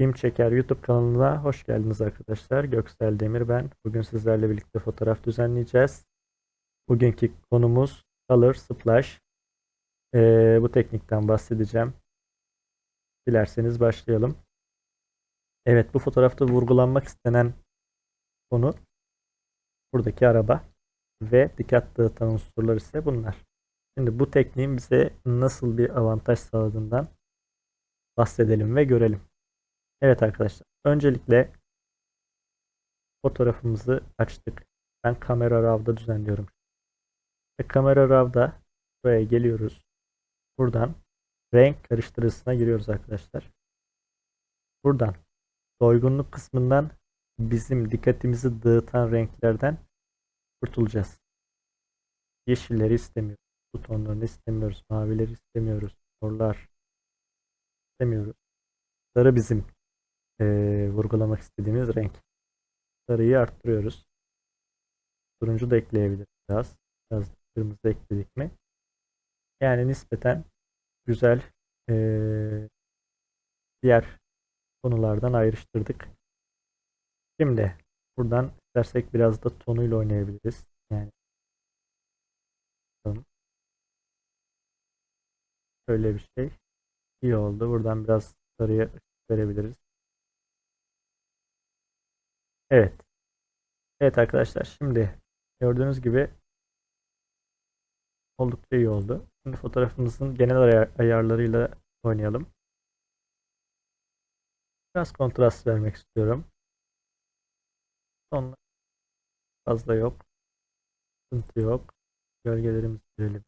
Film Çeker YouTube kanalına hoş geldiniz arkadaşlar. Göksel Demir ben. Bugün sizlerle birlikte fotoğraf düzenleyeceğiz. Bugünkü konumuz Color Splash. Ee, bu teknikten bahsedeceğim. Dilerseniz başlayalım. Evet bu fotoğrafta vurgulanmak istenen konu buradaki araba ve dikkat dağıtan unsurlar ise bunlar. Şimdi bu tekniğin bize nasıl bir avantaj sağladığından bahsedelim ve görelim. Evet arkadaşlar. Öncelikle fotoğrafımızı açtık. Ben kamera RAW'da düzenliyorum. Ve kamera RAW'da buraya geliyoruz. Buradan renk karıştırıcısına giriyoruz arkadaşlar. Buradan doygunluk kısmından bizim dikkatimizi dağıtan renklerden kurtulacağız. Yeşilleri istemiyoruz. Bu tonlarını istemiyoruz. Mavileri istemiyoruz. Morlar istemiyoruz. Sarı bizim e, vurgulamak istediğimiz renk. Sarıyı arttırıyoruz. Turuncu da ekleyebiliriz biraz. Biraz kırmızı ekledik mi? Yani nispeten güzel e, diğer konulardan ayrıştırdık. Şimdi buradan istersek biraz da tonuyla oynayabiliriz. Yani şöyle bir şey iyi oldu. Buradan biraz sarıya verebiliriz. Evet. Evet arkadaşlar şimdi gördüğünüz gibi oldukça iyi oldu. Şimdi fotoğrafımızın genel ayar ayarlarıyla oynayalım. Biraz kontrast vermek istiyorum. Sonra fazla yok. Sıkıntı yok. Gölgelerimizi verelim.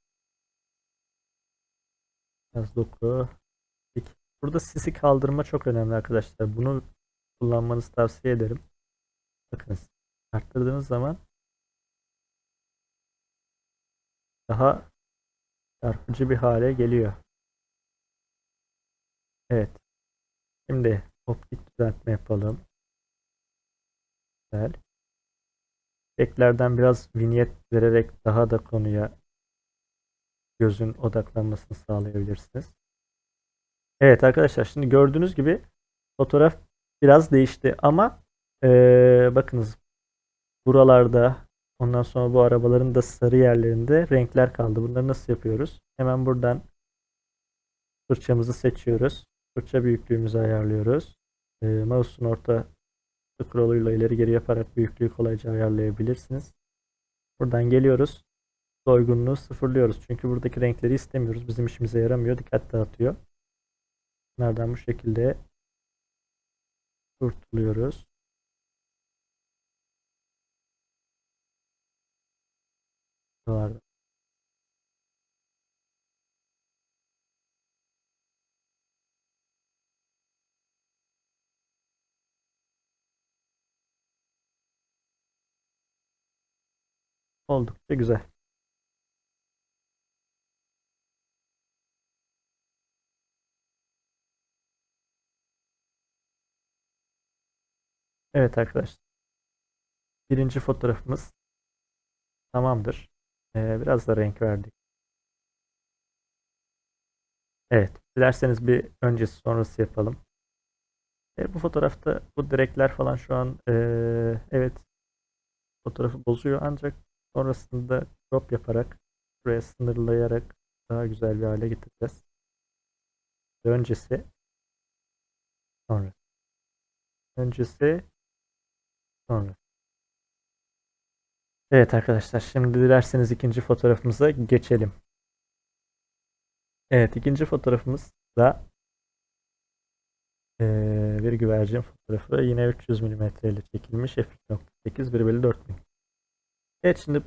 Biraz doku. Burada sisi kaldırma çok önemli arkadaşlar. Bunu kullanmanızı tavsiye ederim. Bakınız. Arttırdığınız zaman daha çarpıcı bir hale geliyor. Evet. Şimdi optik düzeltme yapalım. Güzel. Eklerden biraz vinyet vererek daha da konuya gözün odaklanmasını sağlayabilirsiniz. Evet arkadaşlar şimdi gördüğünüz gibi fotoğraf biraz değişti ama ee, bakınız buralarda ondan sonra bu arabaların da sarı yerlerinde renkler kaldı. Bunları nasıl yapıyoruz? Hemen buradan fırçamızı seçiyoruz. Fırça büyüklüğümüzü ayarlıyoruz. E, mouse'un orta scroll'uyla ileri geri yaparak büyüklüğü kolayca ayarlayabilirsiniz. Buradan geliyoruz. Doygunluğu sıfırlıyoruz. Çünkü buradaki renkleri istemiyoruz. Bizim işimize yaramıyor. Dikkat dağıtıyor. Nereden bu şekilde kurtuluyoruz. Vardı. Oldukça güzel. Evet arkadaşlar. Birinci fotoğrafımız tamamdır. Ee, biraz da renk verdik. Evet. Dilerseniz bir öncesi sonrası yapalım. E, bu fotoğrafta bu direkler falan şu an e, evet fotoğrafı bozuyor ancak sonrasında crop yaparak buraya sınırlayarak daha güzel bir hale getireceğiz. Öncesi sonra öncesi sonra Evet arkadaşlar şimdi dilerseniz ikinci fotoğrafımıza geçelim. Evet ikinci fotoğrafımız da bir güvercin fotoğrafı yine 300 mm ile çekilmiş f2.8 1 bölü 4000. Evet şimdi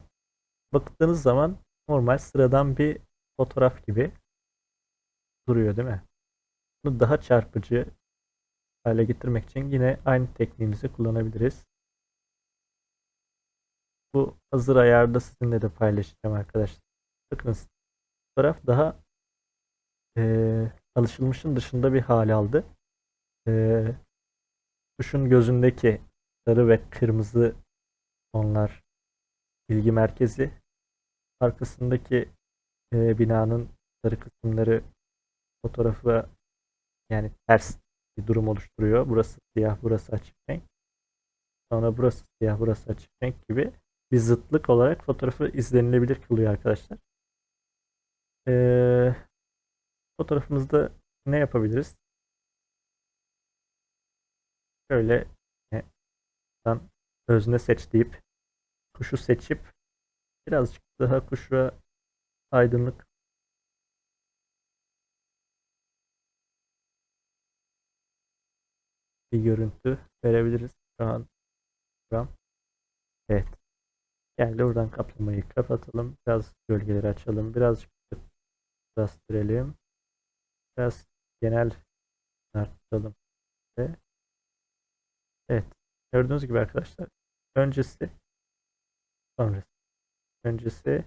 baktığınız zaman normal sıradan bir fotoğraf gibi duruyor değil mi? Bunu daha çarpıcı hale getirmek için yine aynı tekniğimizi kullanabiliriz. Bu hazır ayarda sizinle de paylaşacağım arkadaşlar. Bakınız fotoğraf daha e, alışılmışın dışında bir hal aldı. E, kuşun gözündeki sarı ve kırmızı tonlar bilgi merkezi arkasındaki e, binanın sarı kısımları fotoğrafı yani ters bir durum oluşturuyor. Burası siyah, burası açık renk. Sonra burası siyah, burası açık renk gibi bir zıtlık olarak fotoğrafı izlenilebilir kılıyor arkadaşlar. Ee, fotoğrafımızda ne yapabiliriz? Şöyle e, özne seç deyip kuşu seçip birazcık daha kuşa aydınlık bir görüntü verebiliriz. Şu an. Evet. Geldi oradan kaplamayı kapatalım. Biraz gölgeleri açalım. Birazcık bastıralım. Biraz genel arttıralım. Ve evet. Gördüğünüz gibi arkadaşlar. Öncesi sonrası. Öncesi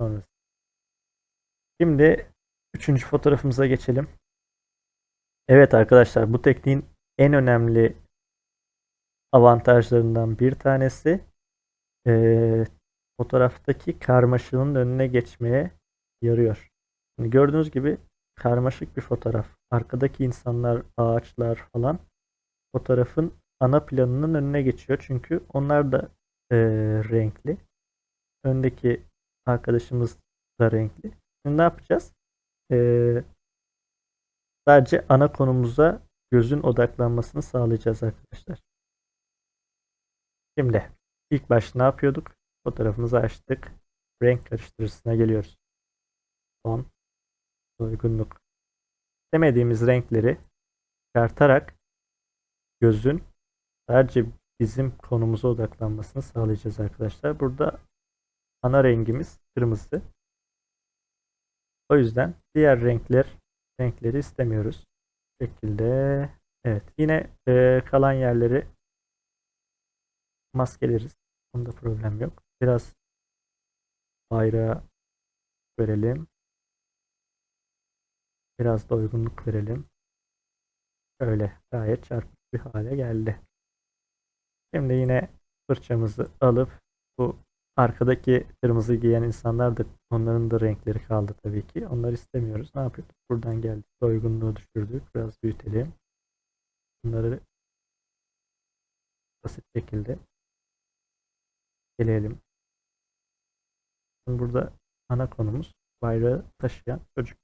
sonrası. Şimdi üçüncü fotoğrafımıza geçelim. Evet arkadaşlar bu tekniğin en önemli avantajlarından bir tanesi e, fotoğraftaki karmaşığın önüne geçmeye yarıyor. Şimdi gördüğünüz gibi karmaşık bir fotoğraf. Arkadaki insanlar, ağaçlar falan fotoğrafın ana planının önüne geçiyor. Çünkü onlar da e, renkli. Öndeki arkadaşımız da renkli. Şimdi ne yapacağız? E, sadece ana konumuza gözün odaklanmasını sağlayacağız arkadaşlar. Şimdi ilk başta ne yapıyorduk? Fotoğrafımızı açtık. Renk karıştırıcısına geliyoruz. Son uygunluk. İstemediğimiz renkleri çıkartarak gözün sadece bizim konumuza odaklanmasını sağlayacağız arkadaşlar. Burada ana rengimiz kırmızı. O yüzden diğer renkler renkleri istemiyoruz. Bu şekilde evet yine e, kalan yerleri maskeleriz. Onda problem yok. Biraz bayrağı verelim. Biraz da uygunluk verelim. Öyle gayet çarpıcı bir hale geldi. Şimdi yine fırçamızı alıp bu arkadaki kırmızı giyen insanlar da onların da renkleri kaldı tabii ki. Onları istemiyoruz. Ne yapıyorduk? Buradan geldik. Doygunluğu düşürdük. Biraz büyütelim. Bunları basit şekilde gelelim. Burada ana konumuz bayrağı taşıyan çocuk.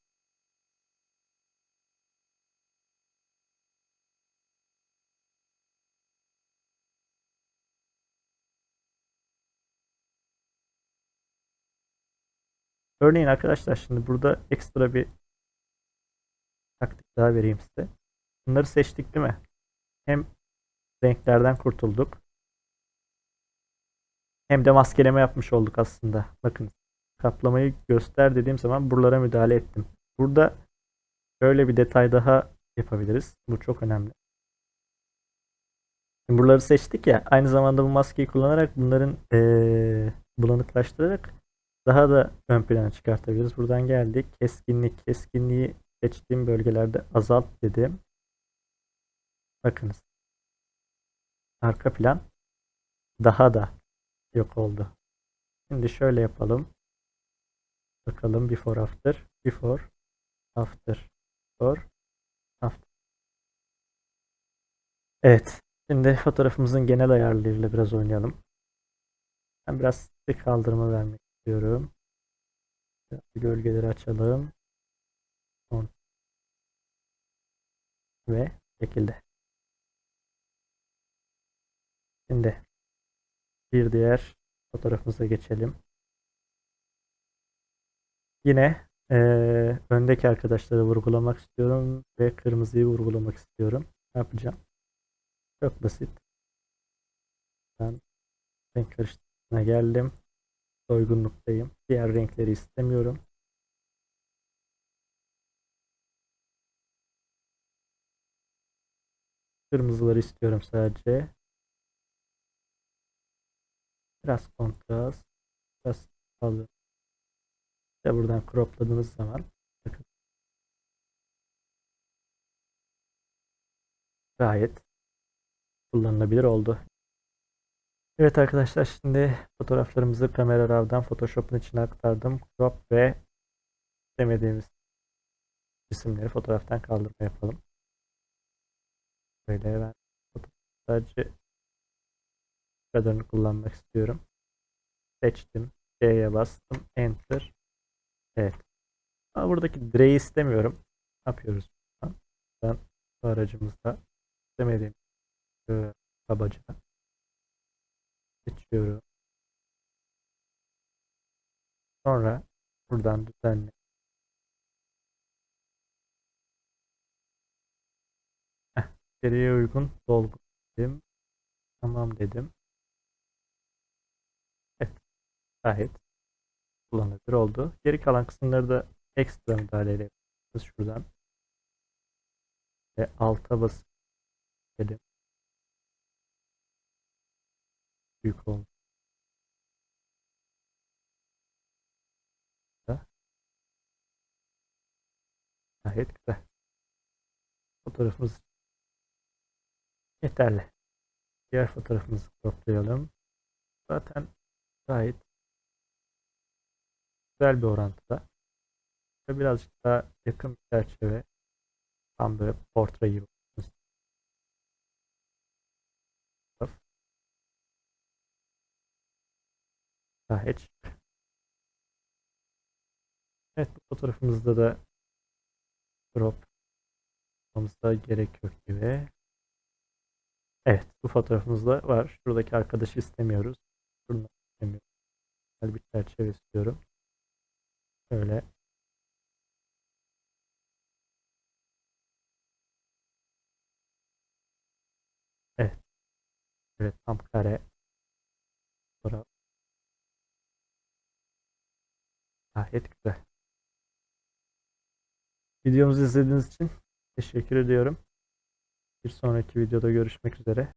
Örneğin arkadaşlar şimdi burada ekstra bir taktik daha vereyim size. Bunları seçtik değil mi? Hem renklerden kurtulduk. Hem de maskeleme yapmış olduk aslında. Bakın kaplamayı göster dediğim zaman buralara müdahale ettim. Burada şöyle bir detay daha yapabiliriz. Bu çok önemli. Şimdi buraları seçtik ya. Aynı zamanda bu maskeyi kullanarak bunların ee, bulanıklaştırarak daha da ön plana çıkartabiliriz. Buradan geldik. Keskinlik. Keskinliği seçtiğim bölgelerde azalt dedim. Bakınız. Arka plan daha da yok oldu. Şimdi şöyle yapalım. Bakalım before after. Before after. Before after. Evet. Şimdi fotoğrafımızın genel ayarlarıyla biraz oynayalım. Ben biraz sık kaldırma vermek istiyorum. Gölgeleri açalım. Ve şekilde. Şimdi bir diğer fotoğrafımıza geçelim. Yine e, öndeki arkadaşları vurgulamak istiyorum ve kırmızıyı vurgulamak istiyorum. Ne yapacağım? Çok basit. Ben renk karıştırmasına geldim. Doygunluktayım. Diğer renkleri istemiyorum. Kırmızıları istiyorum sadece. Biraz kontrast. Biraz alıyorum. İşte buradan cropladığınız zaman bakın. Gayet kullanılabilir oldu. Evet arkadaşlar şimdi fotoğraflarımızı Camera Raw'dan Photoshop'un içine aktardım. Crop ve istemediğimiz cisimleri fotoğraftan kaldırma yapalım. Böyle ben bu kadarını kullanmak istiyorum. Seçtim. C'ye bastım. Enter. Evet. Ama buradaki direği istemiyorum. Ne yapıyoruz? Ben bu aracımızda istemediğim kabaca seçiyorum. Sonra buradan düzenle. Heh, içeriye uygun dolgu dedim. Tamam dedim. Evet. Gayet kullanılabilir oldu. Geri kalan kısımları da ekstra müdahale edebiliriz şuradan. Ve alta basıp dedim. Büyük oldu. Gayet güzel. Fotoğrafımız yeterli. Diğer fotoğrafımızı toplayalım. Zaten gayet güzel bir orantıda. Ve birazcık daha yakın bir çerçeve. Tam böyle portre gibi. Gayet şık. Evet bu fotoğrafımızda da crop yapmamıza gerek yok gibi. Evet bu fotoğrafımızda var. Şuradaki arkadaşı istemiyoruz. Şunu istemiyoruz. Güzel bir çerçeve istiyorum. Şöyle. Evet. Evet tam kare. Fotoğraf. Gayet güzel. Videomuzu izlediğiniz için teşekkür ediyorum. Bir sonraki videoda görüşmek üzere.